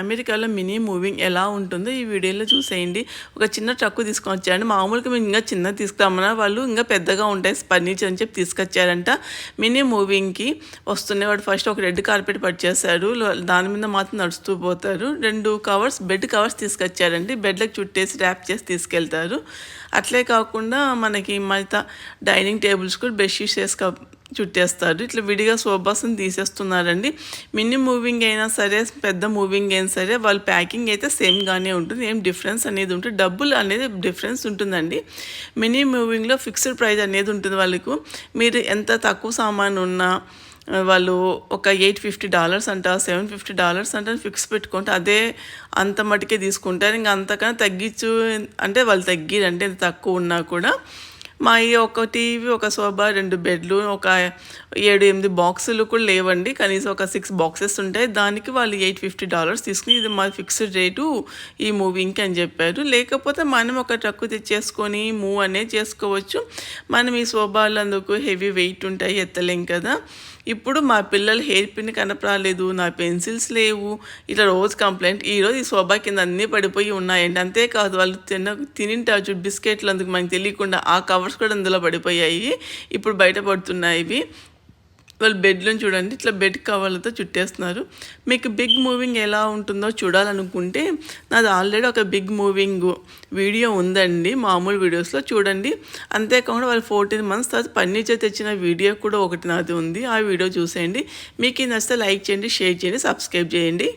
అమెరికాలో mini moving ఎలా ఉంటుందో ఈ వీడియోలో చూసేయండి. ఒక చిన్న ట్రక్కు తీసుకొని వచ్చారండి మామూలుగా మేము ఇంకా చిన్న తీసుకురామన్నా వాళ్ళు ఇంకా పెద్దగా ఉంటాయి. ఫర్నిచర్ అని చెప్పి తీసుకొచ్చారంట. మినీ మూవింగ్కి వస్తున్నాయి వాడు ఫస్ట్ ఒక రెడ్ కార్పెట్ పట్చేశాడు దాని మీద మాత్రం నడుస్తూ పోతారు. రెండు కవర్స్ బెడ్ కవర్స్ తీసుకొచ్చారండి. బెడ్లకు చుట్టేసి ర్యాప్ చేసి తీసుకెళ్తారు. అట్లే కాకుండా మనకి మిగతా డైనింగ్ టేబుల్స్ కూడా బెడ్షీట్స్ వేసుకో చుట్టేస్తారు. ఇట్లా విడిగా సోబాస్ని తీసేస్తున్నారండి. మినీ మూవింగ్ అయినా సరే పెద్ద మూవింగ్ అయినా సరే వాళ్ళ ప్యాకింగ్ అయితే సేమ్గానే ఉంటుంది. ఏం డిఫరెన్స్ అనేది ఉంటుంది. డబ్బులు అనేది డిఫరెన్స్ ఉంటుందండి. మినీ మూవింగ్లో ఫిక్స్డ్ ప్రైస్ అనేది ఉంటుంది వాళ్ళకు. మీరు ఎంత తక్కువ సామాన్ ఉన్నా వాళ్ళు ఒక ఎయిట్ ఫిఫ్టీ డాలర్స్ అంట సెవెన్ ఫిఫ్టీ డాలర్స్ అంటే ఫిక్స్ పెట్టుకుంటే అదే అంత మటుకే తీసుకుంటారు. ఇంకా అంతకన్నా తగ్గించు అంటే వాళ్ళు తగ్గిరంటే ఎంత తక్కువ ఉన్నా కూడా మా ఈ ఒక టీవీ ఒక సోఫా రెండు బెడ్లు ఒక ఏడు ఎనిమిది బాక్సులు కూడా లేవండి. కనీసం ఒక సిక్స్ బాక్సెస్ ఉంటాయి. దానికి వాళ్ళు ఎయిట్ ఫిఫ్టీ డాలర్స్ తీసుకుని ఇది మా ఫిక్స్డ్ రేటు ఈ మూవింగ్కి అని చెప్పారు. లేకపోతే మనం ఒక ట్రక్కు తెచ్చేసుకొని మూవ్ అనేది చేసుకోవచ్చు. మనం ఈ సోఫాలు అందుకు హెవీ వెయిట్ ఉంటాయి ఎత్తలేం కదా. ఇప్పుడు మా పిల్లలు హెయిర్ పిన్ కనపరాలేదు నా పెన్సిల్స్ లేవు. ఇట్లా రోజు కంప్లైంట్. ఈరోజు ఈ శోభా కింద అన్నీ పడిపోయి ఉన్నాయండి. అంతేకాదు వాళ్ళు తిన్న తినింటారు బిస్కెట్లు అందుకు మనకు తెలియకుండా ఆ కవర్స్ కూడా అందులో పడిపోయాయి. ఇప్పుడు బయటపడుతున్నాయి ఇవి. వాళ్ళు బెడ్లను చూడండి. ఇట్లా బెడ్ కవర్లతో చుట్టేస్తున్నారు. మీకు బిగ్ మూవింగ్ ఎలా ఉంటుందో చూడాలనుకుంటే నాది ఆల్రెడీ ఒక బిగ్ మూవింగ్ వీడియో ఉందండి. మామూలు వీడియోస్లో చూడండి. అంతేకాకుండా వాళ్ళు ఫోర్టీన్ మంత్స్ తర్వాత ఫర్నిచర్ తెచ్చిన వీడియో కూడా ఒకటి నాది ఉంది. ఆ వీడియో చూసేయండి. మీకు నచ్చితే లైక్ చేయండి షేర్ చేయండి సబ్స్క్రైబ్ చేయండి.